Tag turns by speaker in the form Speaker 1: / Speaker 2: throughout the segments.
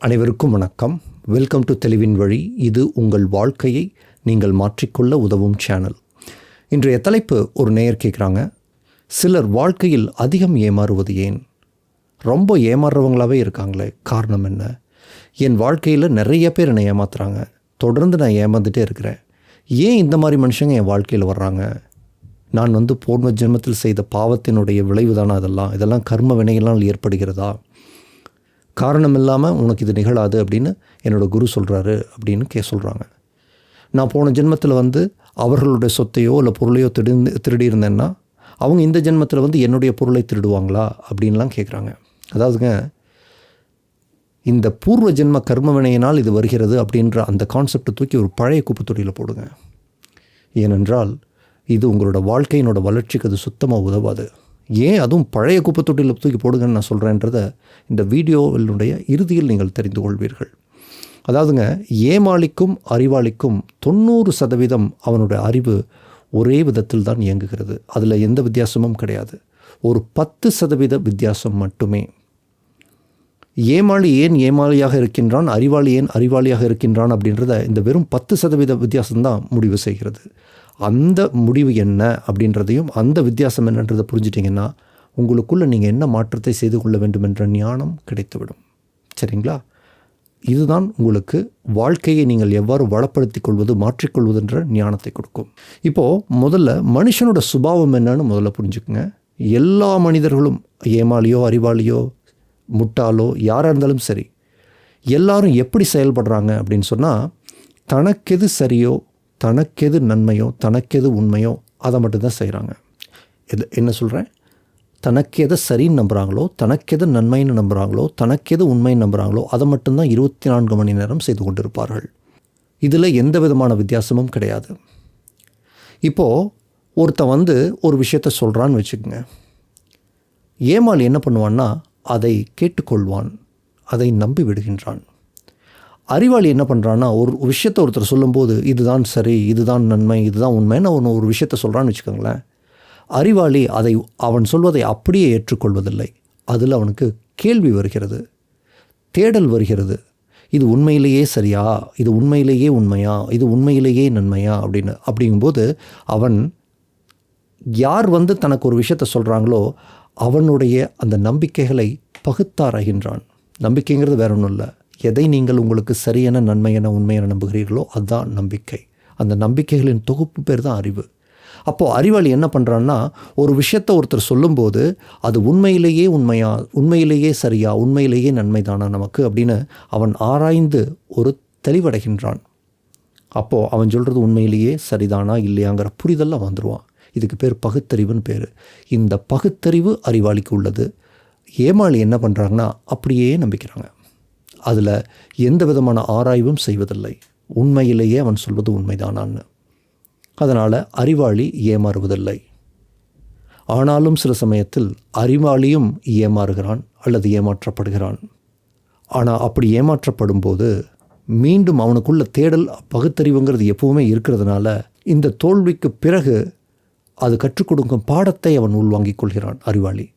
Speaker 1: அனைவருக்கும் வணக்கம். Welcome to தெளிவின் வழி இது உங்கள் வாழ்க்கையை நீங்கள் மாற்றிக்கொள்ள உதவும் சேனல் இன்றைய தலைப்பு ஒரு நேயர் கேட்குறாங்க சிலர் வாழ்க்கையில் அதிகம் ஏமாறுவது ஏன்? ரொம்ப ஏமாறுறவங்களாவே இருக்காங்களே காரணம் என்ன? என் வாழ்க்கையில் நிறைய பேர் என்னை ஏமாத்துறாங்க. தொடர்ந்து நான் ஏமாந்துட்டே இருக்கிறேன். ஏன் இந்த மாதிரி மனுஷங்க என் வாழ்க்கையில் வர்றாங்க? நான் வந்து பூர்வ ஜென்மத்தில் செய்த பாவத்தினுடைய விளைவு தானே அதெல்லாம்? இதெல்லாம் கர்ம வினைகளால் ஏற்படுகிறதா? காரணம் இல்லாமல் உனக்கு இது நிகழாது அப்படின்னு என்னோடய குரு சொல்கிறாரு அப்படின்னு கே சொல்கிறாங்க நான் போன ஜென்மத்தில் வந்து அவர்களுடைய சொத்தையோ இல்லை பொருளையோ திடு திருடிருந்தேன்னா அவங்க இந்த ஜென்மத்தில் வந்து என்னுடைய பொருளை திருடுவாங்களா அப்படின்லாம் கேட்குறாங்க அதாவதுங்க இந்த பூர்வ ஜென்ம கர்ம வினையினால் இது வருகிறது அப்படின்ற அந்த கான்செப்டை தூக்கி ஒரு பழைய குப்பைத்தொட்டியில் போடுங்க. ஏனென்றால் இது உங்களோட வாழ்க்கையினோட வளர்ச்சிக்கு அது சுத்தமாக உதவாது. ஏன் அதுவும் பழைய குப்பை தொட்டியில் தூக்கி போடுங்கன்னு நான் சொல்கிறேன்றத இந்த வீடியோவினுடைய இறுதியில் நீங்கள் தெரிந்து கொள்வீர்கள். அதாவதுங்க ஏமாளிக்கும் அறிவாளிக்கும் தொண்ணூறு சதவீதம் அவனுடைய அறிவு ஒரே விதத்தில் தான் இயங்குகிறது. அதில் எந்த வித்தியாசமும் கிடையாது. ஒரு பத்து சதவீத வித்தியாசம் மட்டுமே. ஏமாளி ஏன் ஏமாளியாக இருக்கின்றான்? அறிவாளி ஏன் அறிவாளியாக இருக்கின்றான்? அப்படின்றத இந்த வெறும் பத்து சதவீத வித்தியாசம்தான் முடிவு செய்கிறது. அந்த முடிவு என்ன அப்படின்றதையும் அந்த வித்தியாசம் என்னன்றதை புரிஞ்சிட்டிங்கன்னா உங்களுக்குள்ளே நீங்கள் என்ன மாற்றத்தை செய்து கொள்ள வேண்டும் என்ற ஞானம் கிடைத்துவிடும். சரிங்களா? இதுதான் உங்களுக்கு வாழ்க்கையை நீங்கள் எவ்வாறு வளப்படுத்திக் கொள்வது மாற்றிக்கொள்வதுன்ற ஞானத்தை கொடுக்கும். இப்போது முதல்ல மனுஷனோட சுபாவம் என்னன்னு முதல்ல புரிஞ்சுக்குங்க. எல்லா மனிதர்களும் ஏமாளியோ அறிவாளியோ முட்டாளோ யாராக இருந்தாலும் சரி எல்லாரும் எப்படி செயல்படுறாங்க அப்படின்னு சொன்னால் தனக்கெது சரியோ தனக்கெது நன்மையோ தனக்கெது உண்மையோ அதை மட்டும்தான் செய்கிறாங்க எது என்ன சொல்கிறேன் தனக்கு எதை சரின்னு நம்புகிறாங்களோ தனக்கு எது நன்மைன்னு நம்புகிறாங்களோ தனக்கு எது உண்மைன்னு நம்புகிறாங்களோ அதை மட்டும்தான் இருபத்தி நான்கு மணி நேரம் செய்து கொண்டிருப்பார்கள். இதில் எந்த விதமான வித்தியாசமும் கிடையாது. இப்போது ஒருத்தன் வந்து ஒரு விஷயத்த சொல்கிறான்னு வச்சுக்கோங்க. ஏமாளி என்ன பண்ணுவான்னா அதை கேட்டுக்கொள்வான் அதை நம்பி விடுகின்றான். அறிவாளி என்ன பண்ணுறான்னா ஒரு விஷயத்தை ஒருத்தர் சொல்லும்போது இதுதான் சரி இதுதான் நன்மை இதுதான் உண்மைன்னு அவன் ஒரு விஷயத்த சொல்கிறான்னு வச்சுக்கோங்களேன். அறிவாளி அதை அவன் சொல்வதை அப்படியே ஏற்றுக்கொள்வதில்லை. அதில் அவனுக்கு கேள்வி வருகிறது. தேடல் வருகிறது. இது உண்மையிலேயே சரியா? இது உண்மையிலேயே உண்மையா? இது உண்மையிலேயே நன்மையா? அப்படின்னு. அப்படிங்கும்போது அவன் யார் வந்து தனக்கு ஒரு விஷயத்த சொல்கிறாங்களோ அவனுடைய அந்த நம்பிக்கைகளை பகுத்தாராகின்றான் நம்பிக்கைங்கிறது வேற ஒன்றும் இல்லை. எதை நீங்கள் உங்களுக்கு சரியான நன்மையான உண்மையான நம்புகிறீர்களோ அதுதான் நம்பிக்கை. அந்த நம்பிக்கைகளின் தொகுப்பு பேர் தான் அறிவு. அப்போது அறிவாளி என்ன பண்ணுறான்னா ஒரு விஷயத்தை ஒருத்தர் சொல்லும்போது அது உண்மையிலேயே உண்மையா உண்மையிலேயே சரியா உண்மையிலேயே நன்மைதானா நமக்கு அப்படின்னு அவன் ஆராய்ந்து ஒரு தெளிவடைகின்றான். அப்போது அவன் சொல்கிறது உண்மையிலேயே சரிதானா இல்லையாங்கிற புரிதலில் வந்துடுவான் இதுக்கு பேர் பகுத்தறிவுன்னு பேர். இந்த பகுத்தறிவு அறிவாளிக்கு உள்ளது. ஏமாளி என்ன பண்ணுறாங்கன்னா அப்படியே நம்பிக்கிறாங்க. அதில் எந்த விதமான ஆராய்வும் செய்வதில்லை. உண்மையிலேயே அவன் சொல்வது உண்மைதானான்னு. அதனால் அறிவாளி ஏமாறுவதில்லை. ஆனாலும் சில சமயத்தில் அறிவாளியும் ஏமாறுகிறான் அல்லது ஏமாற்றப்படுகிறான். ஆனால் அப்படி ஏமாற்றப்படும் போது மீண்டும் அவனுக்குள்ள தேடல் பகுத்தறிவுங்கிறது எப்பவுமே இருக்கிறதுனால இந்த தோல்விக்கு பிறகு அது கற்றுக் கொடுக்கும் பாடத்தை அவன் உள்வாங்கிக் கொள்கிறான் அறிவாளி.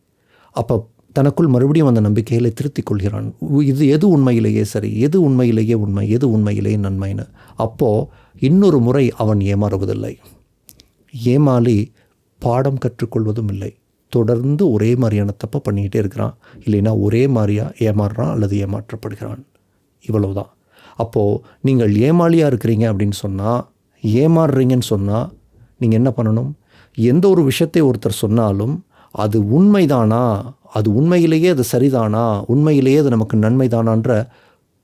Speaker 1: அப்போ தனக்குள் மறுபடியும் அந்த நம்பிக்கைகளை திருத்திக் கொள்கிறான். இது எது உண்மையிலேயே சரி? எது உண்மையிலேயே உண்மை? எது உண்மையிலேயே நன்மைன்னு? அப்போது இன்னொரு முறை அவன் ஏமாறுவதில்லை. ஏமாளி பாடம் கற்றுக்கொள்வதும் இல்லை. தொடர்ந்து ஒரே மாதிரியான தப்பை பண்ணிக்கிட்டே இருக்கிறான். இல்லைன்னா ஒரே மாதிரியாக ஏமாறுறான் அல்லது ஏமாற்றப்படுகிறான். இவ்வளவுதான். அப்போது நீங்கள் ஏமாளியாக இருக்கிறீங்க அப்படின்னு சொன்னால் ஏமாறுறீங்கன்னு சொன்னால் நீங்கள் என்ன பண்ணணும்? எந்த ஒரு விஷயத்தை ஒருத்தர் சொன்னாலும் அது உண்மைதானா? அது உண்மையிலேயே அது சரிதானா? உண்மையிலேயே அது நமக்கு நன்மைதானான்ற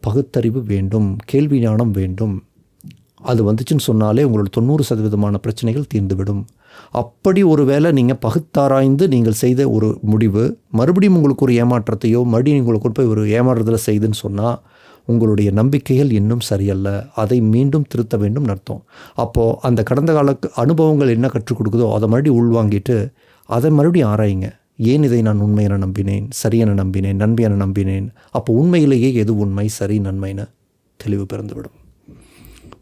Speaker 1: பகுத்தறிவு வேண்டும் கேள்வி ஞானம் வேண்டும். அது வந்துச்சுன்னு சொன்னாலே உங்களோட தொண்ணூறு சதவீதமான பிரச்சனைகள் தீர்ந்துவிடும். அப்படி ஒரு வேளை நீங்கள் பகுத்தாராய்ந்து நீங்கள் செய்த ஒரு முடிவு மறுபடியும் உங்களுக்கு ஒரு ஏமாற்றத்தையோ மறுபடியும் உங்களுக்கு கொண்டு போய் ஒரு ஏமாறுதலை செய்துன்னு சொன்னால் உங்களுடைய நம்பிக்கைகள் இன்னும் சரியல்ல. அதை மீண்டும் திருத்த வேண்டும் அர்த்தம். அப்போது அந்த கடந்த கால அனுபவங்கள் என்ன கற்றுக் கொடுக்குதோ அதை மறுபடியும் உள்வாங்கிட்டு அதை மறுபடியும் ஆராயுங்க. ஏன் இதை நான் உண்மையென நம்பினேன்? சரியென நம்பினேன்? நன்மையென நம்பினேன்? அப்போ உண்மையிலேயே எது உண்மை? சரி நன்மைன்னு தெளிவு பிறந்துவிடும்.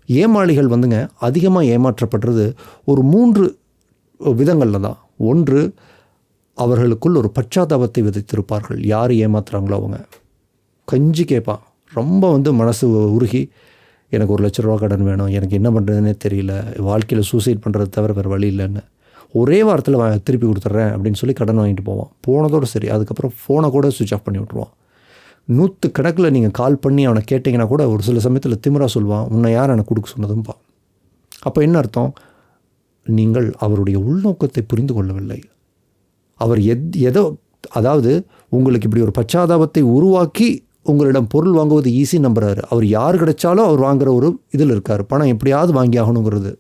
Speaker 1: ஏமாளிகள் வந்துங்க அதிகமாக ஏமாற்றப்படுறது ஒரு மூன்று விதங்களில் தான். ஒன்று அவர்களுக்குள் ஒரு பச்சாதாபத்தை விதைத்திருப்பார்கள். யார் ஏமாத்துறாங்களோ அவங்க. கஞ்சி கேட்பான். ரொம்ப வந்து மனசு உருகி எனக்கு ஒரு லட்ச ரூபா கடன் வேணும். எனக்கு என்ன பண்ணுறதுனே தெரியல. வாழ்க்கையில் சூசைட் பண்ணுறது தவிர வேறு வழி இல்லைன்னு. ஒரே வாரத்தில் வா- திருப்பி கொடுத்துட்றேன் அப்படின்னு சொல்லி கடன் வாங்கிட்டு போவான். போனதோடு சரி அதுக்கப்புறம் ஃபோனை கூட சுவிட்ச் ஆஃப் பண்ணி விட்ருவான் நூற்று கணக்கில் நீங்கள் கால் பண்ணி அவனை கேட்டிங்கன்னா கூட ஒரு சில சமயத்தில் திமிரா சொல்லுவான் உன்னை யார் எனக்கு கொடுக்க சொன்னதும்பா? அப்போ என்ன அர்த்தம்? நீங்கள் அவருடைய உள்நோக்கத்தை புரிந்து கொள்ளவில்லை. அவர் எத் எதோ அதாவது உங்களுக்கு இப்படி ஒரு பச்சாதாபத்தை உருவாக்கி உங்களிடம் பொருள் வாங்குவது ஈஸி நம்புறாரு. அவர் யார் கிடைச்சாலும் அவர் வாங்குற ஒரு இதில் இருக்கார். பணம் எப்படியாவது வாங்கி ஆகணுங்கிறது.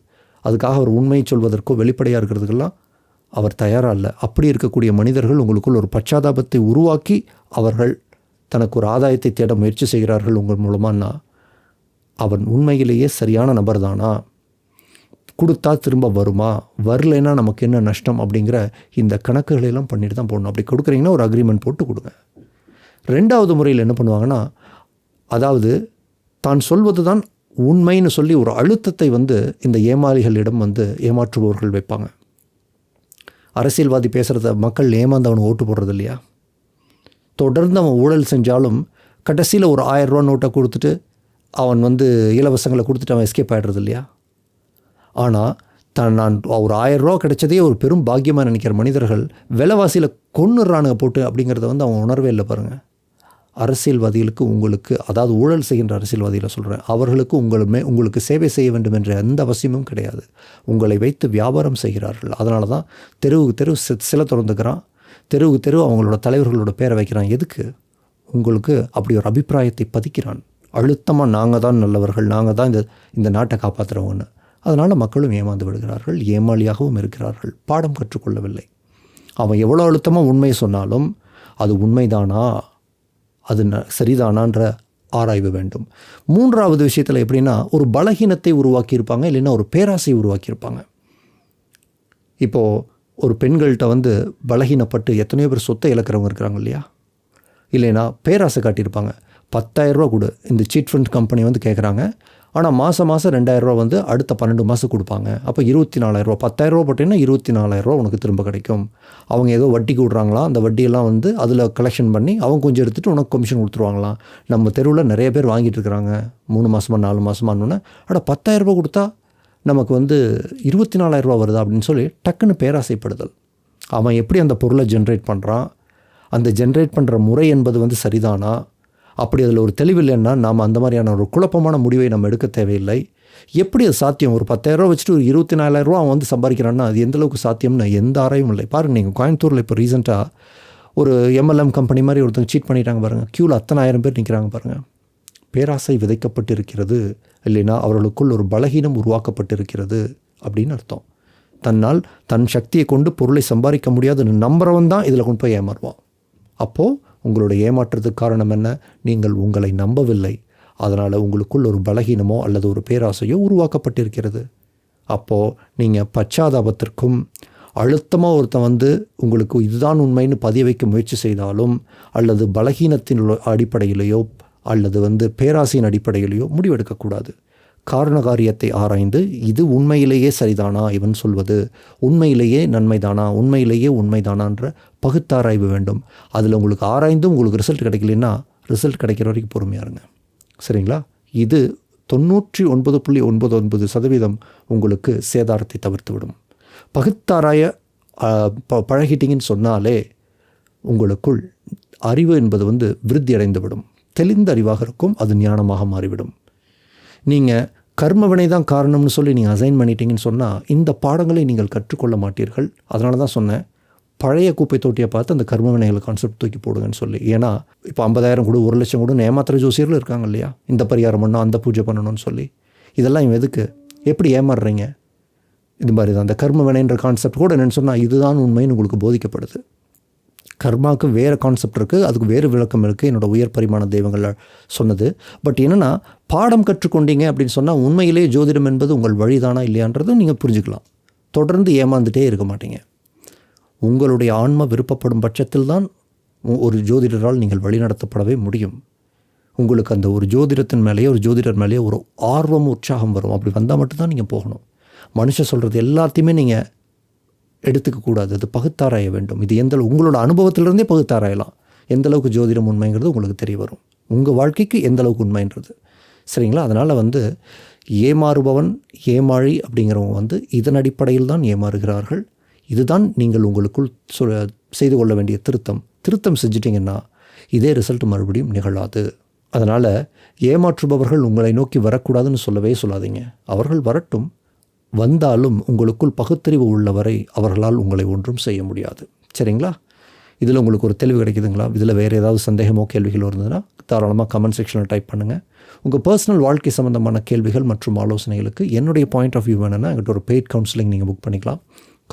Speaker 1: அதுக்காக அவர் உண்மையை சொல்வதற்கோ வெளிப்படையாக இருக்கிறதுக்கெல்லாம் அவர் தயாராக இல்லை. அப்படி இருக்கக்கூடிய மனிதர்கள் உங்களுக்குள் ஒரு பச்சாதாபத்தை உருவாக்கி அவர்கள் தனக்கு ஒரு ஆதாயத்தை தேட முயற்சி செய்கிறார்கள் உங்கள் மூலமானா அவன் உண்மையிலேயே சரியான நபர் தானா கொடுத்தா திரும்ப வருமா? வரலைன்னா நமக்கு என்ன நஷ்டம் அப்படிங்கிற இந்த கணக்குகளெல்லாம் பண்ணிட்டு தான் போடணும். அப்படி கொடுக்குறீங்கன்னா ஒரு அக்ரிமெண்ட் போட்டு கொடுங்க. ரெண்டாவது முறையில் என்ன பண்ணுவாங்கன்னா அதாவது தான் சொல்வது தான் உண்மைன்னு சொல்லி ஒரு அழுத்தத்தை வந்து இந்த ஏமாளிகளிடம் வந்து ஏமாற்றுபவர்கள் வைப்பாங்க. அரசியல்வாதி பேசுகிறத மக்கள் ஏமாந்து அவனுக்கு ஓட்டு போடுறது இல்லையா தொடர்ந்து அவன் ஊழல் செஞ்சாலும் கடைசியில் ஒரு ஆயிரம் நோட்டை கொடுத்துட்டு அவன் வந்து இலவசங்களை கொடுத்துட்டு அவன் எஸ்கேப் ஆகிடுறது இல்லையா ஆனால் தான் நான் ஒரு ஆயிரம் கிடைச்சதே ஒரு பெரும் பாக்கியமாக நினைக்கிற மனிதர்கள் விலைவாசியில் கொன்னுறானுங்க போட்டு அப்படிங்கிறத வந்து அவன் உணர்வே இல்லை பாருங்கள் அரசியல்வாதிகளுக்கு உங்களுக்கு அதாவது ஊழல் செய்கின்ற அரசியல்வாதிகளை சொல்கிறேன் அவர்களுக்கு உங்களுமே உங்களுக்கு சேவை செய்ய வேண்டும் என்ற எந்த அவசியமும் கிடையாது. உங்களை வைத்து வியாபாரம் செய்கிறார்கள். அதனால தான் தெருவுக்கு தெரு சில திறந்துக்கிறான். தெருவுக்கு தெரு அவங்களோட தலைவர்களோட பேரை வைக்கிறான். எதுக்கு? உங்களுக்கு அப்படி ஒரு அபிப்பிராயத்தை பதிக்கிறான். அழுத்தமாக நாங்கள் தான் நல்லவர்கள் நாங்கள் தான் இந்த இந்த நாட்டை காப்பாற்றுறவங்கன்னு அதனால் மக்களும் ஏமாந்து விடுகிறார்கள் ஏமாளியாகவும் இருக்கிறார்கள். பாடம் கற்றுக்கொள்ளவில்லை. அவன் எவ்வளோ அழுத்தமாக உண்மை சொன்னாலும் அது உண்மைதானா? அது ந- சரிதானான்ற ஆராய்வு வேண்டும். மூன்றாவது விஷயத்தில் எப்படின்னா ஒரு பலகீனத்தை உருவாக்கியிருப்பாங்க இல்லைன்னா ஒரு பேராசையை உருவாக்கியிருப்பாங்க. இப்போது ஒரு பெண்கள்கிட்ட வந்து பலகீனப்பட்டு எத்தனையோ பேர் சொத்தை இழக்கிறவங்க இருக்கிறாங்க இல்லையா? இல்லைன்னா பேராசை காட்டியிருப்பாங்க. பத்தாயிரரூபா கொடு இந்த சீட் ஃபண்ட் கம்பெனி வந்து கேட்குறாங்க ஆனால் மாதம் மாதம் ரெண்டாயிரரூவா வந்து அடுத்த பன்னெண்டு மாதம் கொடுப்பாங்க. அப்போ இருபத்தி நாலாயிரரூவா பத்தாயிரரூவா போட்டிங்கன்னா இருபத்தி நாலாயிரரூவா உனக்கு திரும்ப கிடைக்கும். அவங்க ஏதோ வட்டிக்கு விட்றாங்களா அந்த வட்டியெல்லாம் வந்து அதில் கலெக்ஷன் பண்ணி அவங்க கொஞ்சம் எடுத்துகிட்டு உனக்கு கமிஷன் கொடுத்துருவாங்களாம். நம்ம தெருவில் நிறைய பேர் வாங்கிட்டு இருக்கிறாங்க. மூணு மாதமா நாலு மாதமானோன்னே அட பத்தாயிரரூபா கொடுத்தா நமக்கு வந்து இருபத்தி நாலாயிரரூவா வருதா அப்படின்னு சொல்லி டக்குன்னு பேராசைப்படுதல். அவன் எப்படி அந்த பொருளை ஜென்ரேட் பண்ணுறான் அந்த ஜென்ரேட் பண்ணுற முறை என்பது வந்து சரிதானா? அப்படி அதில் ஒரு தெளிவில்லைன்னா நாம் அந்த மாதிரியான ஒரு குழப்பமான முடிவை நம்ம எடுக்க தேவையில்லை. எப்படி அது சாத்தியம்? ஒரு பத்தாயிரரூவா வச்சுட்டு ஒரு இருபத்தி நாலாயிரரூவா அவன் வந்து சம்பாதிக்கிறான்னா அது எந்தளவுக்கு சாத்தியம்னு எந்த ஆராயும் இல்லை. பாருங்கள் நீங்கள் கோயம்புத்தூரில் இப்போ ரீசெண்டாக ஒரு எம்எல்எம் கம்பெனி மாதிரி ஒருத்தங்க சீட் பண்ணிட்டாங்க பாருங்கள் க்யூவில் அத்தனை ஆயிரம் பேர் நிற்கிறாங்க பாருங்கள் பேராசை விதைக்கப்பட்டிருக்கிறது இல்லைன்னா அவர்களுக்குள் ஒரு பலகீனம் உருவாக்கப்பட்டிருக்கிறது அப்படின்னு அர்த்தம். தன்னால் தன் சக்தியை கொண்டு பொருளை சம்பாதிக்க முடியாதுன்னு நம்புறவன் தான் இதில் கொண்டு போய் ஏமாறுவான். அப்போது உங்களுடைய ஏமாற்றத்துக்கு காரணம் என்ன? நீங்கள் உங்களை நம்பவில்லை. அதனால் உங்களுக்குள் ஒரு பலகீனமோ அல்லது ஒரு பேராசையோ உருவாக்கப்பட்டிருக்கிறது. அப்போது நீங்கள் பச்சாதாபத்திற்கும் அழுத்தமாக ஒருத்தன் வந்து உங்களுக்கு இதுதான் உண்மைன்னு பதிய வைக்க முயற்சி செய்தாலும் அல்லது பலகீனத்தின் அடிப்படையிலேயோ அல்லது வந்து பேராசையின் அடிப்படையிலேயோ முடிவெடுக்கக்கூடாது. காரண காரியத்தை ஆராய்ந்து இது உண்மையிலேயே சரிதானா? இவன் சொல்வது உண்மையிலேயே நன்மைதானா? உண்மையிலேயே உண்மைதானான்ற பகுத்தாராய்வு வேண்டும். அதில் உங்களுக்கு ஆராய்ந்தும் உங்களுக்கு ரிசல்ட் கிடைக்கலன்னா ரிசல்ட் கிடைக்கிற வரைக்கும் பொறுமையாக இருங்க. சரிங்களா? இது தொண்ணூற்றி ஒன்பது புள்ளி ஒன்பது ஒன்பது சதவீதம் உங்களுக்கு சேதாரத்தை தவிர்த்து விடும். பகுத்தாராய ப பழகிட்டீங்கன்னு சொன்னாலே உங்களுக்குள் அறிவு என்பது வந்து விருத்தி அடைந்துவிடும் தெளிந்த அறிவாக இருக்கும் அது ஞானமாக மாறிவிடும். நீங்கள் கர்மவினை தான் காரணம்னு சொல்லி நீங்கள் அசைன் பண்ணிட்டீங்கன்னு சொன்னால் இந்த பாடங்களை நீங்கள் கற்றுக்கொள்ள மாட்டீர்கள். அதனால தான் சொன்னேன் பழைய குப்பை தொட்டியை பார்த்து அந்த கர்ம வினைகளை கான்செப்ட் தூக்கி போடுங்கன்னு சொல்லி. ஏன்னா இப்போ ஐம்பதாயிரம் கூட ஒரு லட்சம் கூட ஏமாத்திர ஜோசியர்கள் இருக்காங்க இல்லையா? இந்த பரிகாரம் பண்ணணும் அந்த பூஜை பண்ணணும்னு சொல்லி. இதெல்லாம் இவன் எதுக்கு? எப்படி ஏமாறுறீங்க? இது மாதிரி தான். அந்த கர்ம வினைன்ற கான்செப்ட் கூட என்னென்னு சொன்னால் இதுதான் உண்மைன்னு உங்களுக்கு போதிக்கப்படுது. கர்மாவுக்கு வேறு கான்செப்ட் இருக்குது அதுக்கு வேறு விளக்கம் இருக்குது என்னோடய உயர் பரிமாண தெய்வங்கள் சொன்னது. பட் என்னென்னா பாடம் கற்றுக்கொண்டீங்க அப்படின்னு சொன்னால் உண்மையிலேயே ஜோதிடம் என்பது உங்கள் வழிதானா இல்லையான்றதும் நீங்கள் புரிஞ்சுக்கலாம். தொடர்ந்து ஏமாந்துட்டே இருக்க மாட்டீங்க. உங்களுடைய ஆன்ம விருப்பப்படும் பட்சத்தில் தான் ஒரு ஜோதிடரால் நீங்கள் வழிநடத்தப்படவே முடியும். உங்களுக்கு அந்த ஒரு ஜோதிடத்தின் மேலேயே ஒரு ஜோதிடர் மேலேயே ஒரு ஆர்வம் உற்சாகம் வரும். அப்படி வந்தால் மட்டும்தான் நீங்கள் போகணும். மனுஷன் சொல்கிறது எல்லாத்தையுமே நீங்கள் எடுத்துக்க கூடாது. அது பகுத்தாராய வேண்டும். இது எந்த உங்களோட அனுபவத்திலிருந்தே பகுத்தாராயலாம். எந்த அளவுக்கு ஜோதிடம் உண்மைங்கிறது உங்களுக்கு தெரிய வரும். உங்கள் வாழ்க்கைக்கு எந்த அளவுக்கு உண்மைன்றது. சரிங்களா? அதனால் வந்து ஏமாறுபவன் ஏமாழி அப்படிங்கிறவங்க வந்து இதன் அடிப்படையில் தான் ஏமாறுகிறார்கள். இதுதான் நீங்கள் உங்களுக்குள் சொ செய்து கொள்ள வேண்டிய திருத்தம். திருத்தம் செஞ்சிட்டிங்கன்னா இதே ரிசல்ட் மறுபடியும் நிகழாது. அதனால் ஏமாற்றுபவர்கள் உங்களை நோக்கி வரக்கூடாதுன்னு சொல்லவே சொல்லாதீங்க. அவர்கள் வரட்டும். வந்தாலும் உங்களுக்குள் பகுத்தறிவு உள்ளவரை அவர்களால் உங்களை ஒன்றும் செய்ய முடியாது. சரிங்களா? இதில் உங்களுக்கு ஒரு தெளிவு கிடைக்குதுங்களா? இதில் வேறு ஏதாவது சந்தேகமோ கேள்விகளோ இருந்ததுன்னா தாராளமாக கமெண்ட் செக்ஷனில் டைப் பண்ணுங்கள் உங்கள் பர்சனல் வாழ்க்கை சம்மந்தமான கேள்விகள் மற்றும் ஆலோசனைகளுக்கு என்னுடைய பாயிண்ட் ஆஃப் வியூ வேணும்னா எங்கிட்ட ஒரு பெய்ட் கவுன்சிலிங் நீங்கள் புக் பண்ணிக்கலாம்.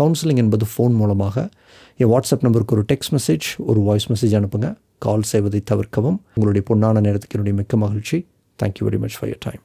Speaker 1: கவுன்சிலிங் என்பது ஃபோன் மூலமாக. என் வாட்ஸ்அப் நம்பருக்கு ஒரு டெக்ஸ்ட் மெசேஜ் ஒரு வாய்ஸ் மெசேஜ் அனுப்புங்க. கால் செய்வதை தவிர்க்கவும். உங்களுடைய பொன்னான நேரத்துக்கு என்னுடைய மிக்க மகிழ்ச்சி. Thank you very much for your time